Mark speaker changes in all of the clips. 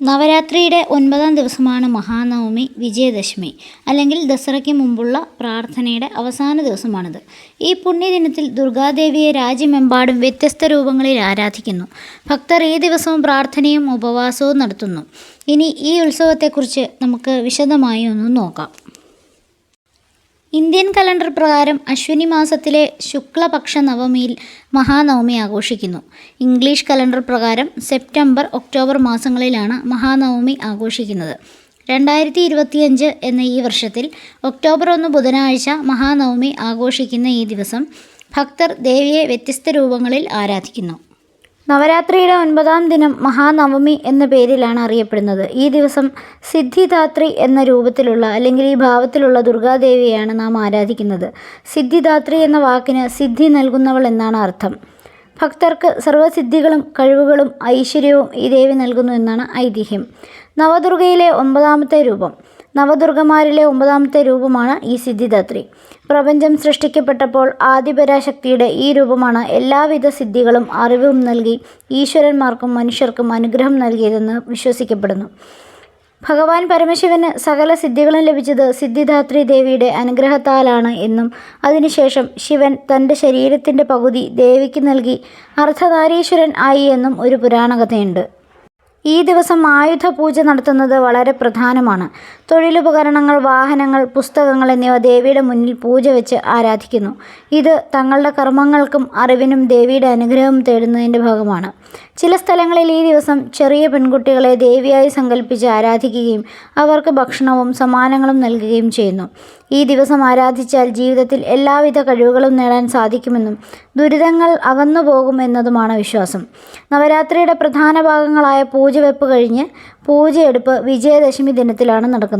Speaker 1: നവരാത്രിയുടെ ഒൻപതാം ദിവസമാണ് മഹാനവമി വിജയദശമി അല്ലെങ്കിൽ ദസറയ്ക്ക് മുമ്പുള്ള പ്രാർത്ഥനയുടെ അവസാന ദിവസമാണിത്. ഈ പുണ്യദിനത്തിൽ ദുർഗാദേവിയെ രാജ്യമെമ്പാടും വ്യത്യസ്ത രൂപങ്ങളിൽ ആരാധിക്കുന്നു. ഭക്തർ ഈ ദിവസവും പ്രാർത്ഥനയും ഉപവാസവും നടത്തുന്നു. ഇനി ഈ ഉത്സവത്തെക്കുറിച്ച് നമുക്ക് വിശദമായി ഒന്ന് നോക്കാം. ഇന്ത്യൻ കലണ്ടർ പ്രകാരം അശ്വിനി മാസത്തിലെ ശുക്ലപക്ഷ നവമിയിൽ മഹാനവമി ആഘോഷിക്കുന്നു. ഇംഗ്ലീഷ് കലണ്ടർ പ്രകാരം സെപ്റ്റംബർ ഒക്ടോബർ മാസങ്ങളിലാണ് മഹാനവമി ആഘോഷിക്കുന്നത്. രണ്ടായിരത്തി ഇരുപത്തിയഞ്ച് എന്ന ഈ വർഷത്തിൽ ഒക്ടോബർ ഒന്ന് ബുധനാഴ്ച മഹാനവമി ആഘോഷിക്കുന്ന ഈ ദിവസം ഭക്തർ ദേവിയെ വ്യത്യസ്ത രൂപങ്ങളിൽ ആരാധിക്കുന്നു. നവരാത്രിയുടെ ഒൻപതാം ദിനം മഹാനവമി എന്ന പേരിലാണ് അറിയപ്പെടുന്നത്. ഈ ദിവസം സിദ്ധിദാത്രി എന്ന രൂപത്തിലുള്ള അല്ലെങ്കിൽ ഈ ഭാവത്തിലുള്ള ദുർഗാദേവിയെയാണ് നാം ആരാധിക്കുന്നത്. സിദ്ധിദാത്രി എന്ന വാക്കിന് സിദ്ധി നൽകുന്നവൾ എന്നാണ് അർത്ഥം. ഭക്തർക്ക് സർവസിദ്ധികളും കഴിവുകളും ഐശ്വര്യവും ഈ ദേവി നൽകുന്നു എന്നാണ് ഐതിഹ്യം. നവദുർഗയിലെ ഒമ്പതാമത്തെ രൂപം. നവദുർഗമാരിലെ ഒമ്പതാമത്തെ രൂപമാണ് ഈ സിദ്ധിദാത്രി. പ്രപഞ്ചം സൃഷ്ടിക്കപ്പെട്ടപ്പോൾ ആദിപരാശക്തിയുടെ ഈ രൂപമാണ് എല്ലാവിധ സിദ്ധികളും അറിവും നൽകി ഈശ്വരന്മാർക്കും മനുഷ്യർക്കും അനുഗ്രഹം നൽകിയതെന്ന് വിശ്വസിക്കപ്പെടുന്നു. ഭഗവാൻ പരമശിവന് സകല സിദ്ധികളും ലഭിച്ചത് സിദ്ധിദാത്രി ദേവിയുടെ അനുഗ്രഹത്താലാണ് എന്നും അതിനുശേഷം ശിവൻ തന്റെ ശരീരത്തിന്റെ പകുതി ദേവിക്ക് നൽകി അർദ്ധനാരീശ്വരൻ ആയി എന്നും ഒരു പുരാണകഥയുണ്ട്. ഈ ദിവസം ആയുധ പൂജ നടത്തുന്നത് വളരെ പ്രധാനമാണ്. തൊഴിലുപകരണങ്ങൾ വാഹനങ്ങൾ പുസ്തകങ്ങൾ എന്നിവ ദേവിയുടെ മുന്നിൽ പൂജ വെച്ച് ആരാധിക്കുന്നു. ഇത് തങ്ങളുടെ കർമ്മങ്ങൾക്കും അറിവിനും ദേവിയുടെ അനുഗ്രഹം തേടുന്നതിന്റെ ഭാഗമാണ്. ചില സ്ഥലങ്ങളിൽ ഈ ദിവസം ചെറിയ പെൺകുട്ടികളെ ദേവിയായി സങ്കല്പിച്ച് ആരാധിക്കുകയും അവർക്ക് ഭക്ഷണവും സമ്മാനങ്ങളും നൽകുകയും ചെയ്യുന്നു. ഈ ദിവസം ആരാധിച്ചാൽ ജീവിതത്തിൽ എല്ലാവിധ കഴിവുകളും നേടാൻ സാധിക്കുമെന്നും ദുരിതങ്ങൾ അകന്നു പോകുമെന്നതുമാണ് വിശ്വാസം. നവരാത്രിയുടെ പ്രധാന ഭാഗങ്ങളായ പൂജവെപ്പ് കഴിഞ്ഞ് പൂജയെടുപ്പ് വിജയദശമി ദിനത്തിലാണ് നടക്കുന്നത്.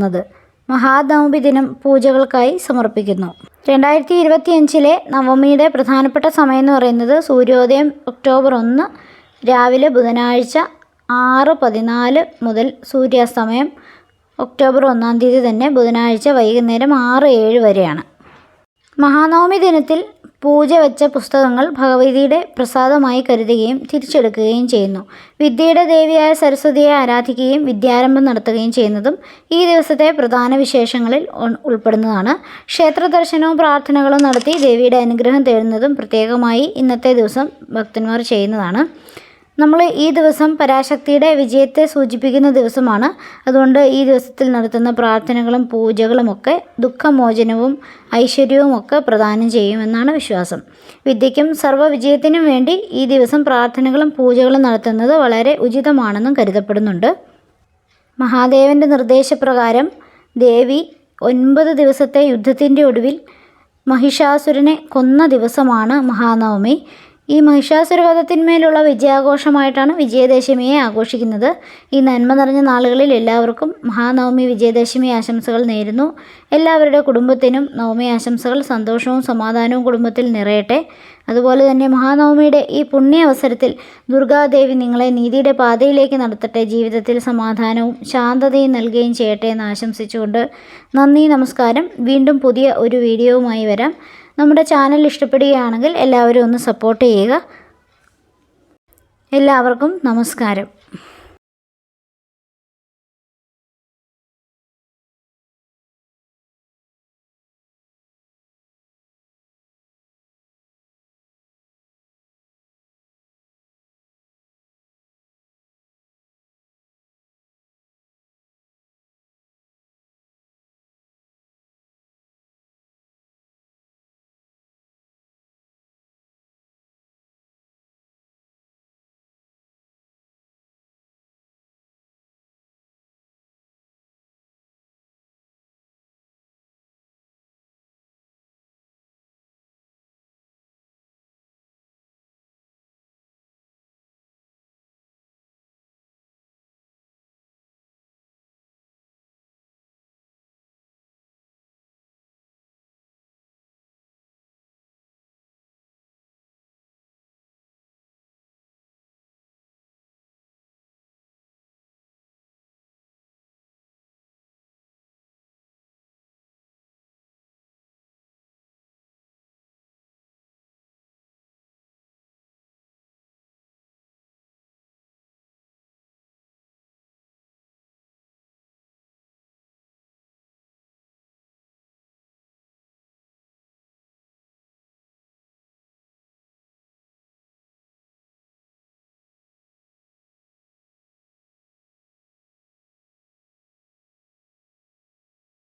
Speaker 1: മഹാനവമി ദിനം പൂജകൾക്കായി സമർപ്പിക്കുന്നു. രണ്ടായിരത്തി ഇരുപത്തിയഞ്ചിലെ നവമിയുടെ പ്രധാനപ്പെട്ട സമയം എന്ന് പറയുന്നത് സൂര്യോദയം ഒക്ടോബർ ഒന്ന് രാവിലെ ബുധനാഴ്ച ആറ് പതിനാല് മുതൽ സൂര്യാസ്തമയം ഒക്ടോബർ ഒന്നാം തീയതി തന്നെ ബുധനാഴ്ച വൈകുന്നേരം ആറ് ഏഴ് വരെയാണ്. മഹാനവമി ദിനത്തിൽ പൂജ വെച്ച പുസ്തകങ്ങൾ ഭഗവതിയുടെ പ്രസാദമായി കരുതുകയും തിരിച്ചെടുക്കുകയും ചെയ്യുന്നു. വിദ്യയുടെ ദേവിയായ സരസ്വതിയെ ആരാധിക്കുകയും വിദ്യാരംഭം നടത്തുകയും ചെയ്യുന്നതും ഈ ദിവസത്തെ പ്രധാന വിശേഷങ്ങളിൽ ഉൾപ്പെടുന്നതാണ്. ക്ഷേത്ര ദർശനവും പ്രാർത്ഥനകളും നടത്തി ദേവിയുടെ അനുഗ്രഹം തേടുന്നതും പ്രത്യേകമായി ഇന്നത്തെ ദിവസം ഭക്തന്മാർ ചെയ്യുന്നതാണ്. നമ്മൾ ഈ ദിവസം പരാശക്തിയുടെ വിജയത്തെ സൂചിപ്പിക്കുന്ന ദിവസമാണ്. അതുകൊണ്ട് ഈ ദിവസത്തിൽ നടത്തുന്ന പ്രാർത്ഥനകളും പൂജകളുമൊക്കെ ദുഃഖമോചനവും ഐശ്വര്യവും ഒക്കെ പ്രദാനം ചെയ്യുമെന്നാണ് വിശ്വാസം. വിദ്യയ്ക്കും സർവവിജയത്തിനും വേണ്ടി ഈ ദിവസം പ്രാർത്ഥനകളും പൂജകളും നടത്തുന്നത് വളരെ ഉചിതമാണെന്നും കരുതപ്പെടുന്നുണ്ട്. മഹാദേവന്റെ നിർദ്ദേശപ്രകാരം ദേവി ഒൻപത് ദിവസത്തെ യുദ്ധത്തിന്റെ ഒടുവിൽ മഹിഷാസുരനെ കൊന്ന ദിവസമാണ് മഹാനവമി. ഈ മഹിഷാസുരവധത്തിന്മേലുള്ള വിജയാഘോഷമായിട്ടാണ് വിജയദശമിയെ ആഘോഷിക്കുന്നത്. ഈ നന്മ നിറഞ്ഞ നാളുകളിൽ എല്ലാവർക്കും മഹാനവമി വിജയദശമി ആശംസകൾ നേരുന്നു. എല്ലാവരുടെ കുടുംബത്തിനും നവമി ആശംസകൾ സന്തോഷവും സമാധാനവും കുടുംബത്തിൽ നിറയട്ടെ. അതുപോലെ തന്നെ മഹാനവമിയുടെ ഈ പുണ്യ അവസരത്തിൽ ദുർഗാദേവി നിങ്ങളെ നീതിയുടെ പാതയിലേക്ക് നടത്തട്ടെ. ജീവിതത്തിൽ സമാധാനവും ശാന്തതയും നൽകുകയും ചെയ്യട്ടെ എന്ന് ആശംസിച്ചുകൊണ്ട് നന്ദി നമസ്കാരം. വീണ്ടും പുതിയ ഒരു വീഡിയോവുമായി വരാം. നമ്മുടെ ചാനൽ ഇഷ്ടപ്പെടുകയാണെങ്കിൽ എല്ലാവരും ഒന്ന് സപ്പോർട്ട് ചെയ്യുക. എല്ലാവർക്കും നമസ്കാരം.